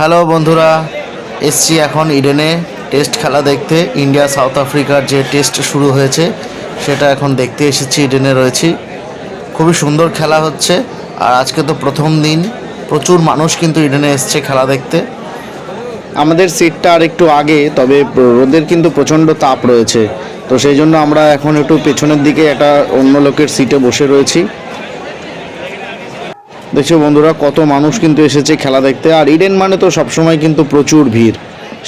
Hello বন্ধুরা, এসছি এখন ইডেনে টেস্ট খেলা দেখতে। ইন্ডিয়া, সাউথ আফ্রিকার যে টেস্ট শুরু হয়েছে, সেটা এখন দেখতে এসেছি, ইডেনে রয়েছি। খুবই সুন্দর খেলা হচ্ছে, আর আজকে তো প্রথম দিন। প্রচুর মানুষ কিন্তু ইডেনে এসছে খেলা দেখতে। আমাদের সিটটা আর একটু আগে, তবে রোদের কিন্তু প্রচণ্ড তাপ রয়েছে। তো সেই জন্য আমরা এখন একটু পেছনের দিকে একটা অন্য লোকের সিটে বসে রয়েছি। দেখছ বন্ধুরা, কত মানুষ কিন্তু এসেছে খেলা দেখতে, আর ইডেন মানে তো সবসময় কিন্তু প্রচুর ভিড়।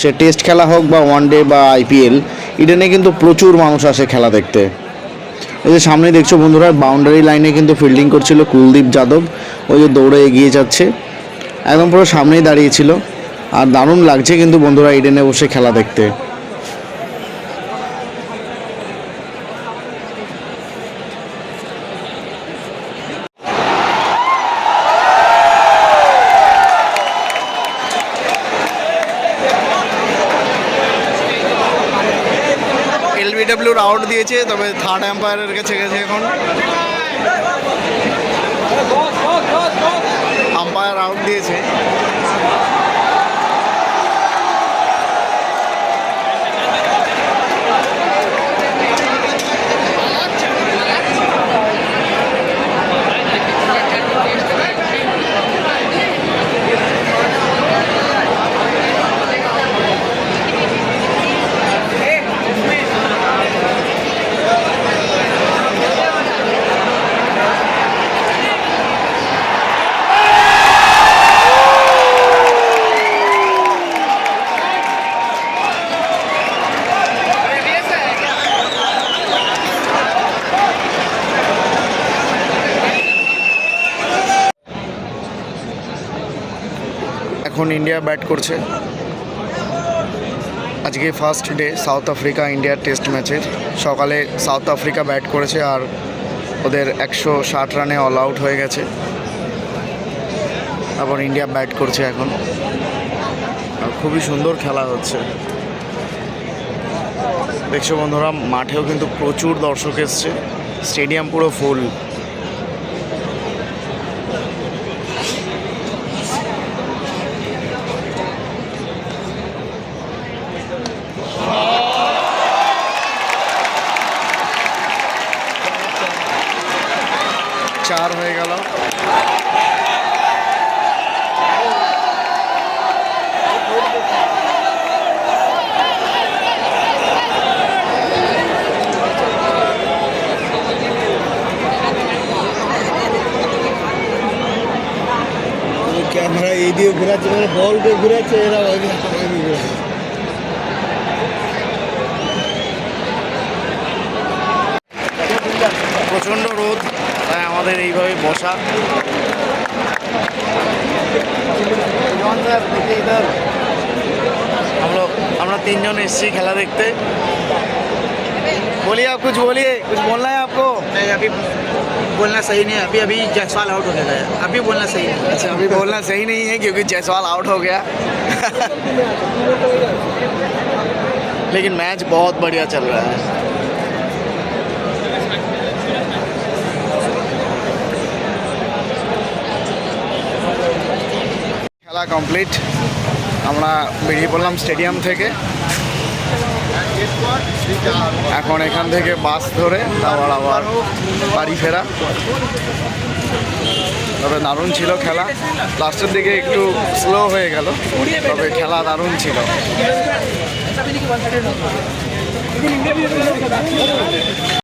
সে টেস্ট খেলা হোক বা ওয়ান ডে বা আইপিএল ইডেনে কিন্তু প্রচুর মানুষ আসে খেলা দেখতে। এই যে সামনে দেখছ বন্ধুরা বাউন্ডারি লাইনে কিন্তু ফিল্ডিং করছিল কুলদীপ যাদব, ওই যে দৌড়ে এগিয়ে যাচ্ছে। একদম পুরো সামনেই দাঁড়িয়েছিল আর দারুণ লাগছে কিন্তু বন্ধুরা, ইডেনে বসে খেলা দেখতে। এলবিডব্লিউর আউট দিয়েছে তবে থার্ড এম্পায়ারের কাছে গেছে এখন। আম্পায়ার আউট দিয়েছে। এখন ইন্ডিয়া ব্যাট করছে, আজকে ফার্স্ট ডে সাউথ আফ্রিকা ইন্ডিয়ার টেস্ট ম্যাচের সকালে সাউথ আফ্রিকা ব্যাট করেছে আর ওদের একশো ষাট রানে অল আউট হয়ে গেছে। আবার ইন্ডিয়া ব্যাট করছে এখন। আর খুবই সুন্দর খেলা হচ্ছে। দেখছ বন্ধুরা, মাঠেও কিন্তু প্রচুর দর্শক এসছে। স্টেডিয়াম পুরো ফুল চার হয়ে গেল ক্যামেরা এই দিয়ে ঘুরাচ্ছে মানে বলকে ঘুরাচ্ছে এরা ওই ওই ঘুরাচ্ছে। আমাদের এইভাবে বসা আমরা আমরা তিনজন এসেছি খেলা দেখতে बोलिए आप कुछ बोलिए कुछ बोलना है आपको नहीं अभी बोलना सही नहीं है अभी अभी जायसवाल आउट हो गया है अभी बोलना सही है अच्छा अभी बोलना सही नहीं है क्योंकि जायसवाल आउट हो गया लेकिन मैच बहुत बढ़िया चल रहा है খেলা কমপ্লিট আমরা বেরিয়ে পড়লাম স্টেডিয়াম থেকে। এখন এখান থেকে বাস ধরে আবার আবার বাড়ি ফেরা। তবে দারুণ ছিল খেলা। লাস্টের দিকে একটু স্লো হয়ে গেল, তবে খেলা দারুণ ছিল।